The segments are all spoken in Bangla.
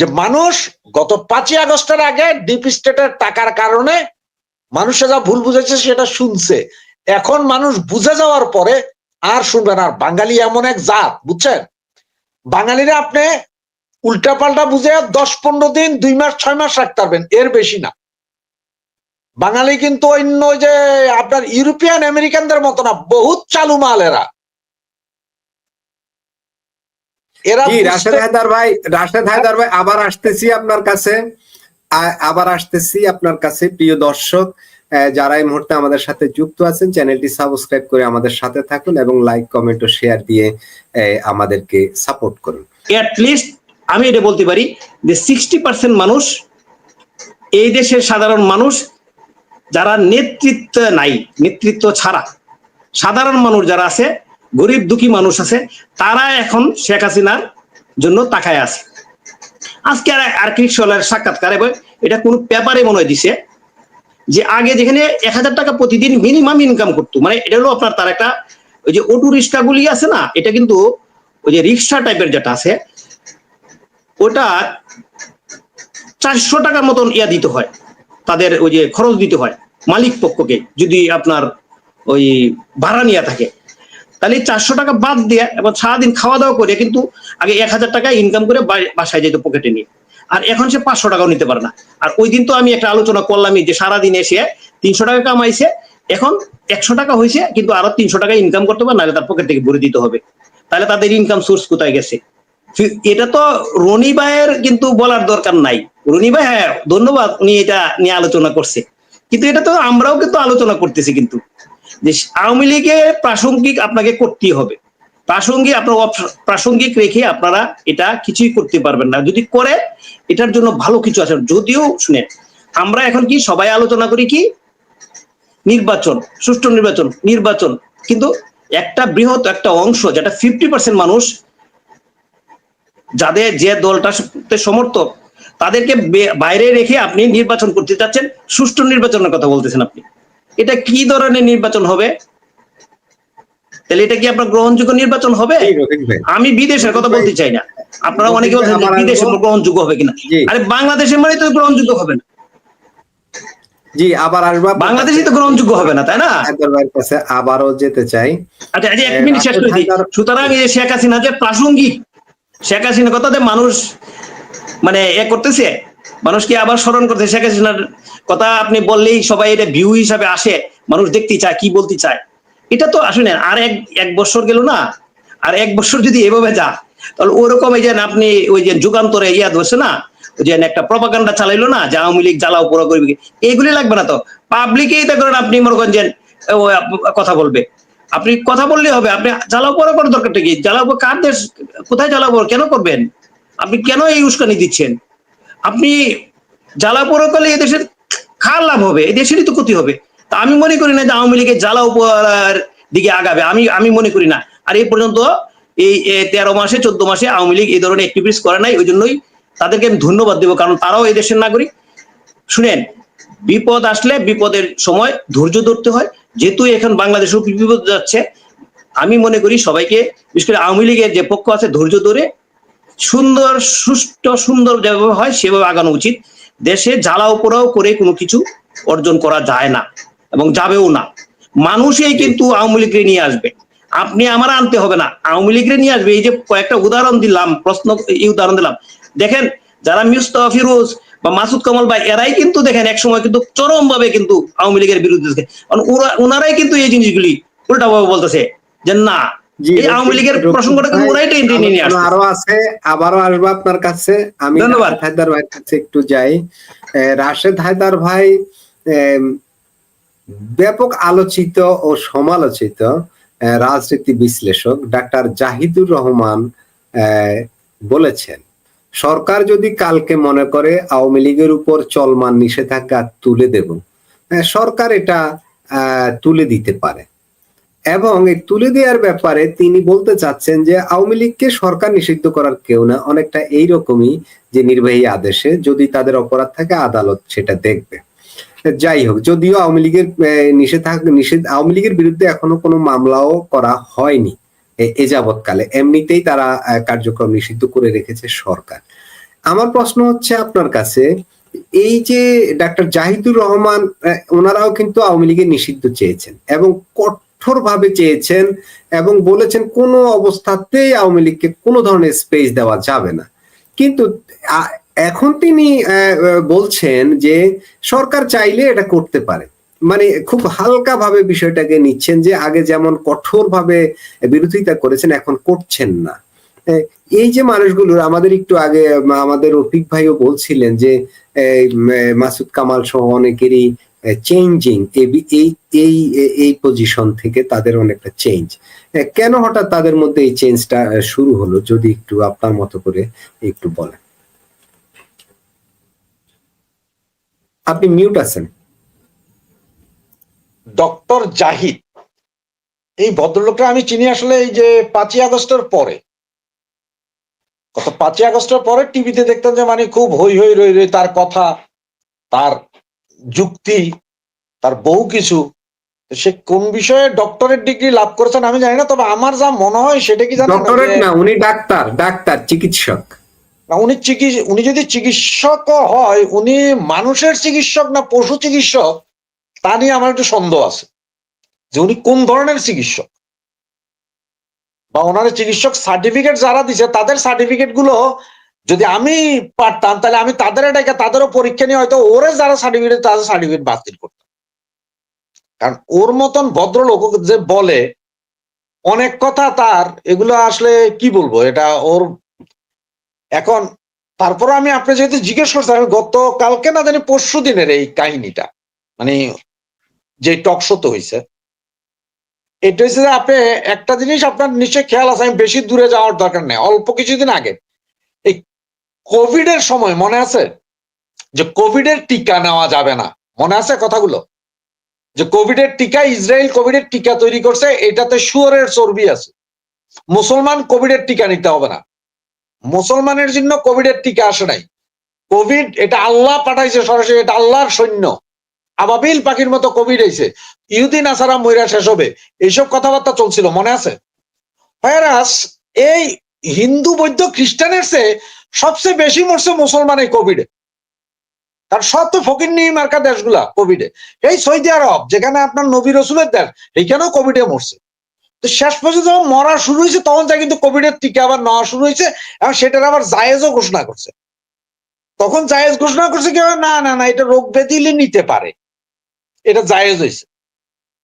যে মানুষ গত পাঁচই আগস্টের আগে ডিপ স্টেটের টাকার কারণে মানুষে যা ভুল বুঝেছে সেটা শুনছে। এখন মানুষ বুঝে যাওয়ার পরে আর শুনবে না। বাঙালি এমন এক জাত, বুঝছেন? বাঙালিরা আপনি উল্টা পাল্টা বুঝে দশ পনেরো দিন, দুই মাস, ছয় মাস রাখতে পারবেন, এর বেশি না। বাঙালি কিন্তু অন্য যে আপনার ইউরোপিয়ান আমেরিকানদের মতো না, বহুত চালু মাল এরা এরা জি বুঝতে- রাশেদ হায়দার ভাই রাশেদ হায়দার ভাই আবার আসতেছি আপনার কাছে। আবার আসতেছি আপনার কাছে প্রিয় দর্শক। আহ, যারা এই মুহূর্তে আমাদের সাথে যুক্ত আছেন চ্যানেলটি সাবস্ক্রাইব করে আমাদের সাথে থাকুন এবং লাইক কমেন্ট ও শেয়ার দিয়ে আহ, আমাদেরকে সাপোর্ট করুন। লিস্ট আমি এটা বলতে পারি যে সিক্সটি পার্সেন্ট মানুষ এই দেশের সাধারণ মানুষ যারা নেতৃত্ব নাই নেতৃত্ব ছাড়া। সাধারণ মানুষ যারা আছে গরিব দুঃখী মানুষ আছে, তারা এখন শেখ হাসিনার জন্য তাকায় আছে। আজকে আর কি সোলার সাক্ষাৎকার এটা কোন পেপারে মনে দিছে যে আগে যেখানে এক হাজার টাকা প্রতিদিন মিনিমাম ইনকাম করতো মানে এটা হলো আপনার তার একটা ওই যে অটো রিক্সা গুলি আছে না, এটা কিন্তু ওই যে রিক্সা টাইপের যেটা আছে, ওটা চারশো টাকার মতন ইয়া দিতে হয়, তাদের ওই যে খরচ দিতে হয় মালিক পক্ষকে, যদি আপনার ওই ভাড়া নিয়ে থাকে। তাহলে এই চারশো টাকা বাদ দিয়ে এবং সারাদিন খাওয়া দাওয়া করে কিন্তু আগে এক হাজার টাকা ইনকাম করে বাসায় যেত পকেটে নিয়ে। আর এখন সে পাঁচশো টাকাও নিতে পারে না। আর ওই দিন তো আমি একটা আলোচনা করলামই যে সারাদিন এসে তিনশো টাকা কামাইছে, এখন একশো টাকা হয়েছে, কিন্তু আরও তিনশো টাকা ইনকাম করতে হবে, নাহলে তার পকেট থেকে ভরে দিতে হবে। তাহলে তাদের ইনকাম সোর্স কোথায় গেছে? এটা তো রনি ভাইয়ের কিন্তু বলার দরকার নাই। রনি ভাই হ্যাঁ ধন্যবাদ উনি এটা নিয়ে আলোচনা করছে। কিন্তু এটা তো আমরাও কিন্তু আলোচনা করতেছি কিন্তু। যে আওয়ামী লীগের প্রাসঙ্গিক আপনাকে করতেই হবে। প্রাসঙ্গিক আপনার প্রাসঙ্গিক রেখে আপনারা এটা কিছুই করতে পারবেন না। যদি করে, এটার জন্য ভালো কিছু আছে। যদিও শুনে আমরা এখন কি সবাই আলোচনা করি কি? নির্বাচন, সুষ্ঠু নির্বাচন নির্বাচন। কিন্তু একটা বৃহৎ একটা অংশ, যেটা ফিফটি পার্সেন্ট মানুষ, যাদের যে দলটা সমর্থক, তাদেরকে বাইরে রেখে আপনি নির্বাচন করতে চাচ্ছেন। সুষ্ঠু নির্বাচনের কথা বলতেছেন আপনি। এটা কি ধরনের নির্বাচন হবে? তাহলে এটা কি আপনার গ্রহণযোগ্য নির্বাচন হবে? আমি বিদেশের কথা বলতে চাই না। আপনারা অনেকে বলছেন বিদেশে গ্রহণযোগ্য হবে কিনা। জি। আরে মানে তো গ্রহণযোগ্য হবে না। জি আবার আসব বাংলাদেশে তো গ্রহণযোগ্য হবে না তাই না? কাছে আবারও যেতে চাই। আচ্ছা এই এক মিনিট শেষ করে দিই। সুতরাং এই শেখ হাসিনা যে প্রাসঙ্গিক শেখ হাসিনা কথাতে মানুষ মানে এ করতেছে মানুষকে আবার স্মরণ করতে শেখ হাসিনার কথা আপনি বললেই সবাই এটা ভিউ হিসাবে আসে, মানুষ দেখতে চায়, কি বলতে চায়। এটা তো আসলে আর এক এক বছর গেল না, আর এক বছর যদি এভাবে যা তাহলে ওরকম এই যে আপনি ওই যে যুগান্তরে ইয়া ধরছে না, ওই যে একটা প্রপাগান্ডা চালাইলো না, যে আওয়ামী লীগ জ্বালাও পুরো করবে এইগুলি লাগবে না তো। পাবলিকেই তো করেন আপনি মনে করেন যে কথা বলবে। আপনি কথা বললেই হবে, আপনি জ্বালাও পড়া করার দরকারটা কি? জ্বালাবো কার দেশ, কোথায় জ্বালাবো কেন করবেন? আপনি কেন এই উস্কানি দিচ্ছেন? আপনি জ্বালা পোড়া করলে এদেশের খার লাভ হবে এদেশেরই তো ক্ষতি হবে। তা আমি মনে করি না যে আওয়ামী লীগের জ্বালা উপহার দিকে আগাবে, আমি আমি মনে করি না। আর এই পর্যন্ত এই তেরো মাসে, চোদ্দ মাসে আওয়ামী লীগ এই ধরনের অ্যাক্টিভিটিস করে নাই, ওই জন্যই তাদেরকে আমি ধন্যবাদ দেবো, কারণ তারাও এই দেশের নাগরিক। শুনেন, বিপদ আসলে বিপদের সময় ধৈর্য ধরতে হয়। যেহেতু এখন বাংলাদেশের বিপদ যাচ্ছে, আমি মনে করি সবাইকে, বিশেষ করে আওয়ামী লীগের যে পক্ষ আছে ধৈর্য ধরে সুন্দর, সুষ্ঠু, সুন্দর যেভাবে হয়, সেভাবে আগানো উচিত। দেশে জ্বালাও পোড়াও করে কোনো কিছু অর্জন করা যায় না এবং যাবেও না। মানুষই কিন্তু আওয়ামী লীগকে নিয়ে আসবে। আপনি আমার আনতে হবে না। আওয়ামী লীগকে নিয়ে আসবে। এই যে কয়েকটা উদাহরণ দিলাম, প্রশ্ন, এই উদাহরণ দিলাম। দেখেন, যারা মিউস্তাফা ফিরোজ বা মাসুদ কামাল ভাই, এরাই কিন্তু দেখেন এক সময় কিন্তু চরম ভাবে কিন্তু আওয়ামী লীগের বিরুদ্ধে ওনারাই কিন্তু এই জিনিসগুলি উল্টা ভাবে বলতেছে যে না এই আওয়ামী লীগের প্রসঙ্গটা কিন্তু ওরাই টেনে টেনে নিয়ে আসছে। আরও আছে আবারও আসব আপনার কাছে। আমি ধন্যবাদ। রাশেদ হায়দার ভাইয়ের কাছে একটু যাই। রাশেদ হায়দার ভাই ব্যাপক আলোচিত ও সমালোচিত রাজনীতি বিশ্লেষক ডাক্তার জাহিদুর রহমান বলেছেন সরকার যদি কালকে মনে করে আওয়ামী লীগের উপর চলমান নিষেধাজ্ঞা তুলে দেব সরকার এটা আহ, তুলে দিতে পারে। এবং এই তুলে দেওয়ার ব্যাপারে তিনি বলতে চাচ্ছেন যে আওয়ামী লীগকে সরকার নিষিদ্ধ করার কেউ না, অনেকটা এইরকমই যে নির্বাহী আদেশে যদি তাদের অপরাধ থাকে, আদালত সেটা দেখবে। যাই হোক, যদিও আওয়ামী লীগের নিষেধাজ্ঞা, নিষেধ, আওয়ামী লীগের বিরুদ্ধে এখনও কোনো মামলাও করা হয়নি, এ- যাবৎকালে। এমনিতেই তারা কার্যক্রম নিষিদ্ধ করে রেখেছে সরকার। আমার প্রশ্ন হচ্ছে আপনার কাছে, এই যে ডাক্তার জাহিদুর রহমান ওনারাও কিন্তু আওয়ামী লীগের নিষিদ্ধ চেয়েছেন এবং কঠোর ভাবে চেয়েছেন এবং বলেছেন কোনো অবস্থাতেই আওয়ামী লীগকে কোনো ধরনের স্পেস দেওয়া যাবে না। কিন্তু এখন তিনি বলছেন যে সরকার চাইলে এটা করতে পারে। মানে খুব হালকা ভাবে বিষয়টাকে নিচ্ছেন যে আগে যেমন কঠোর ভাবে বিরোধিতা করেছেন, এখন করছেন না। এই যে মানুষগুলো, আমাদের একটু আগে, আমাদের রফিক ভাইও বলছিলেন যে মাসুদ কামাল সহ অনেকেরই চেঞ্জিং এই এই এই পজিশন থেকে তাদের অনেকটা চেঞ্জ কেন হঠাৎ তাদের মধ্যে এই চেঞ্জটা শুরু হলো? যদি একটু আপনার মতো করে একটু বলেন। আপনি মিউট আছেন। ডক্টর জাহিদ, এই ভদ্রলোকটা আমি চিনি আসলে এই যে পাঁচই আগস্টের পরে। পাঁচই আগস্টের পরে টিভিতে দেখতাম যে মানে খুব হই হই রই রই তার কথা, তার যুক্তি তার বহু কিছু সে কোন বিষয়ে ডক্টরেট ডিগ্রি লাভ করেছেন আমি জানি না তবে আমার যা মনে হয় সেটা কি জানেন? ডক্টরেট না উনি ডাক্তার ডাক্তার চিকিৎসক। না, উনি চিকিৎসা উনি যদি চিকিৎসক হয় উনি মানুষের চিকিৎসক না পশু চিকিৎসক তা নিয়ে আমার একটু সন্দেহ আছে। যে উনি কোন ধরনের চিকিৎসক? বা ওনার চিকিৎসক সার্টিফিকেট যারা দিছে তাদের সার্টিফিকেটগুলো যদি আমি পারতাম, তাহলে আমি তাদের এটাকে তাদেরও পরীক্ষা নিয়ে হয়তো ওরে যারা সার্টিফিকেট তাদের সার্টিফিকেট বাতিল করতাম। কারণ ওর মতন ভদ্রলোক যে বলে, অনেক কথা তার, এগুলো আসলে কি বলব? এটা ওর এখন তারপর আমি আপনি যেহেতু জিজ্ঞেস করছেন আমি গত কালকে না জানি পরশু দিনের এই কাহিনীটা মানে যে টক শোতে হয়েছে এটা হচ্ছে যে আপনি একটা জিনিস আপনার নিশ্চয়ই খেয়াল আছে, আমি বেশি দূরে যাওয়ার দরকার নেই, অল্প কিছুদিন আগে। কোভিড এর সময় মনে আছে? যে কোভিড এর টিকা নেওয়া যাবে না। মনে আছে কথাগুলো? যে কোভিড এর টিকা, ইসরায়েল কোভিড এর টিকা তৈরি করছে, এটাতে শুয়োরের চর্বি আছে। মুসলমান কোভিড এর টিকা নিতে হবে না। মুসলমানের জন্য কোভিড এর টিকা আসে নাই। কোভিড, এটা আল্লাহ পাঠাইছে সরাসরি, এটা আল্লাহর সৈন্য। আবাবিল পাখির মতো কোভিড হয়েছে ইহুদিন আসারা ময়রা শেষ হবে। এইসব কথাবার্তা চলছিল, মনে আছে? ভাইরাস এই হিন্দু বৌদ্ধ খ্রিস্টানের চেয়ে সবচেয়ে বেশি মরছে মুসলমান কোভিডে তার সব তো ফকির নিয়ে মার্কা দেশগুলা কোভিডে এই সৌদি আরব, যেখানে আপনার নবী রসুলের দেশ, এইখানেও কোভিডে মরছে। তো শেষ পর্যন্ত যখন মরা শুরু হয়েছে, তখন তা কিন্তু কোভিডের টিকা আবার নেওয়া শুরু হয়েছে, এবং সেটার আবার জায়েজও ঘোষণা করছে। তখন জায়েজ ঘোষণা করছে কি, না না না, এটা রোগ ব্যাধিলে নিতে পারে। এটা জায়েজ হয়েছে।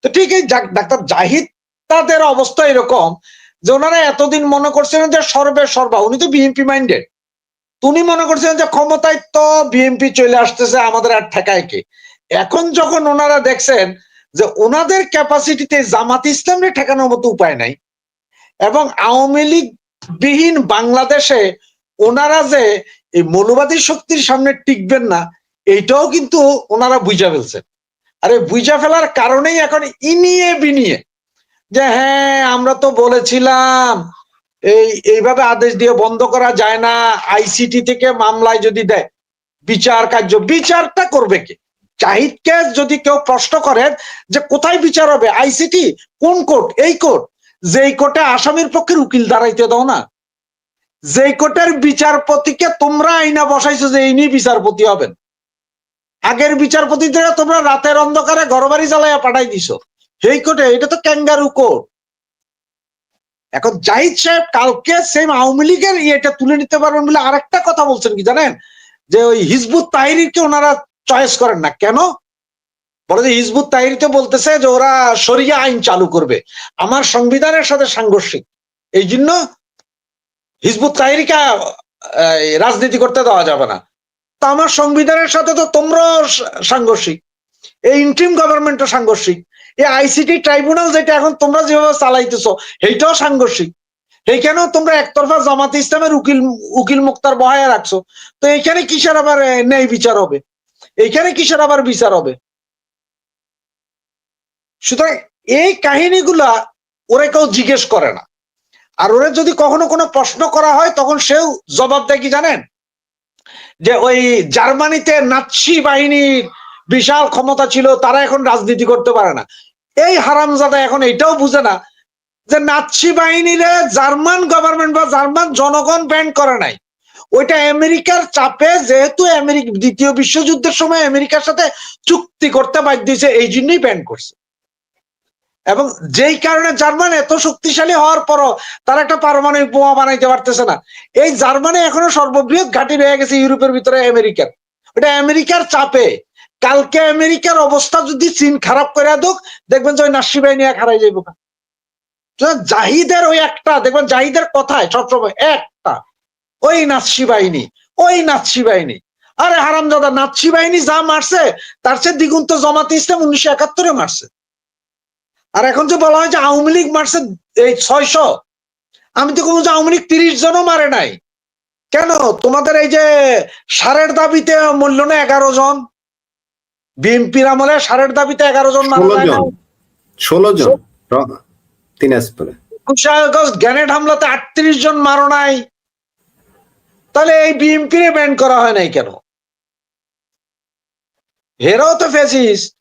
তো ঠিক এই ডাক্তার জাহিদ তাদের অবস্থা এরকম যে ওনারা এতদিন মনে করছিলেন যে সর্বে সর্বা, উনি তো বিএনপি মাইন্ডেড উনি মনে করছিলেন যে ক্ষমতায় তো বিএনপি চলে আসতেছে আমাদের আর ঠেকায় কে? এখন যখন ওনারা দেখছেন যে ওনাদের ক্যাপাসিটিতে জামাত ইসলামকে ঠেকানোর মতো উপায় নাই, এবং আওয়ামী লীগ বিহীন বাংলাদেশে ওনারা যে এই মৌলবাদী শক্তির সামনে টিকবেন না, এইটাও কিন্তু ওনারা বুঝা ফেলছেন। আরে বুঝা ফেলার কারণেই এখন ইনিয়ে বিনিয়ে যে হ্যাঁ আমরা তো বলেছিলাম। এই, এইভাবে আদেশ দিয়ে বন্ধ করা যায় না। আইসিটি থেকে মামলায় যদি দেয়, বিচার কার্য, বিচারটা করবে কে? জাহিদকে যদি কেউ প্রশ্ন করেন যে কোথায় বিচার হবে আইসিটি কোন কোর্ট? এই কোর্ট। যেই কোর্টে আসামির পক্ষের উকিল দাঁড়াইতে দাও না। যেই কোর্টের বিচারপতিকে তোমরা আইনা বসাইছো যে ইনি বিচারপতি হবেন। আগের বিচারপতিদের তোমরা রাতের অন্ধকারে ঘরবাড়ি জ্বালাইয়া পাঠাই দিছো। সেই কোর্টে, এটা তো ক্যাঙ্গারু কোর্ট। এখন জাহিদ সাহেব কালকে সেম আওয়ামী লীগের ইয়েটা তুলে নিতে পারবেন বলে আরেকটা কথা বলছেন কি জানেন? যে ওই হিজবুত তাহিরিকে ওনারা চয়েস করেন না। কেন? বলে যে হিজবুত তাহিরিতে বলতেছে যে ওরা সরিয়া আইন চালু করবে। আমার সংবিধানের সাথে সাংঘর্ষিক। এই জন্য হিজবুত তাহিরিকে রাজনীতি করতে দেওয়া যাবে না। তা আমার সংবিধানের সাথে তো তোমরাও সাংঘর্ষিক। এই ইন্ট্রিম গভর্নমেন্টও সাংঘর্ষিক। এই আইসিটি ট্রাইব্যুনাল যেটা এখন তোমরা যেভাবে চালাইতেছো, সেইটাও সাংঘর্ষিক। এইখানেও তোমরা একতরফা জামাত ইসলামের উকিল উকিল মুক্তার বহায়া রাখছো। তো এইখানে কিসের আবার ন্যায় বিচার হবে? এইখানে কিসের আবার বিচার হবে? সুতরাং এই কাহিনীগুলা ওরা কেউ জিজ্ঞেস করে না। আর ওরা যদি কখনো কোনো প্রশ্ন করা হয়, তখন সেও জবাব দেয় কি জানেন? যে ওই জার্মানিতে নাৎসি বাহিনীর বিশাল ক্ষমতা ছিল, তারা এখন রাজনীতি করতে পারে না। এই হারামজাদা এখন এটাও বুঝে না যে নাৎসি বাহিনীরে জার্মান গভর্নমেন্ট বা জার্মান জনগণ ব্যান করে নাই। ওইটা আমেরিকার চাপে যেহেতু আমেরিকা দ্বিতীয় বিশ্বযুদ্ধের সময় আমেরিকার সাথে চুক্তি করতে বাধ্য এই জন্যই ব্যান করছে। এবং যেই কারণে জার্মান এত শক্তিশালী হওয়ার পরও তারা একটা পারমাণবিক বোমা বানাইতে পারতেছে না। এই জার্মানি এখনও সর্ববৃহৎ ঘাঁটি রয়ে গেছে ইউরোপের ভিতরে আমেরিকার। এটা আমেরিকার চাপে কালকে আমেরিকার অবস্থা যদি চীন খারাপ করে দুক দেখবেন যে ওই নাসি বাহিনী এক হারাই যাইব জাহিদের ওই একটা, দেখবেন জাহিদের কথায় সবসময় একটা, ওই নাৎসি বাহিনী, ওই নাৎসি বাহিনী। আরে হারামজাদা নাৎসি বাহিনী যা মারছে, তার চেয়ে দ্বিগুণ তো জমাতে ইসলাম উনিশশো একাত্তরে মারছে। আর এখন যে বলা হয় যে আওয়ামী লীগ মারছে, এই ছয়শো, আমি তো কোনো যে আওয়ামী লীগ তিরিশ জনও মারে নাই। কেন? তোমাদের এই যে সারের দাবিতে মূল্য না এগারো জন বিএনপির আমলে সারের দাবিতে এগারো জন ষোলো জন। ষোলো জন। দিনাজপুরে। একুশে আগস্ট গ্যানেট হামলাতে আটত্রিশ জন মারো নাই। তাহলে এই বিএনপি ব্যান করা হয় নাই কেন? হেরাও তো ফেসিস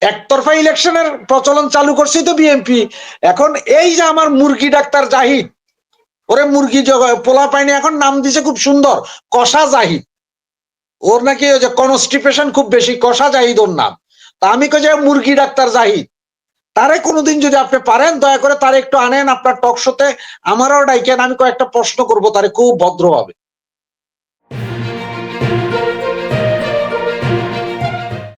একতরফা ইলেকশনের প্রচলন চালু করছি তো বিএনপি। এখন এই যে আমার মুরগি ডাক্তার জাহিদ ওরে মুরগি জগ- পোলা পাইনি এখন নাম দিছে খুব সুন্দর কষা জাহিদ। ওর নাকি ওই যে কনস্টিপেশন খুব বেশি, কষা জাহিদ ওর নাম। তা আমি কই যে মুরগি ডাক্তার জাহিদ। তারে কোনোদিন যদি আপনি পারেন, দয়া করে তারে একটু আনেন আপনার টক শোতে, আমারও ডাইকেন, আমি কয়েকটা প্রশ্ন করব, তারে খুব ভদ্রভাবে।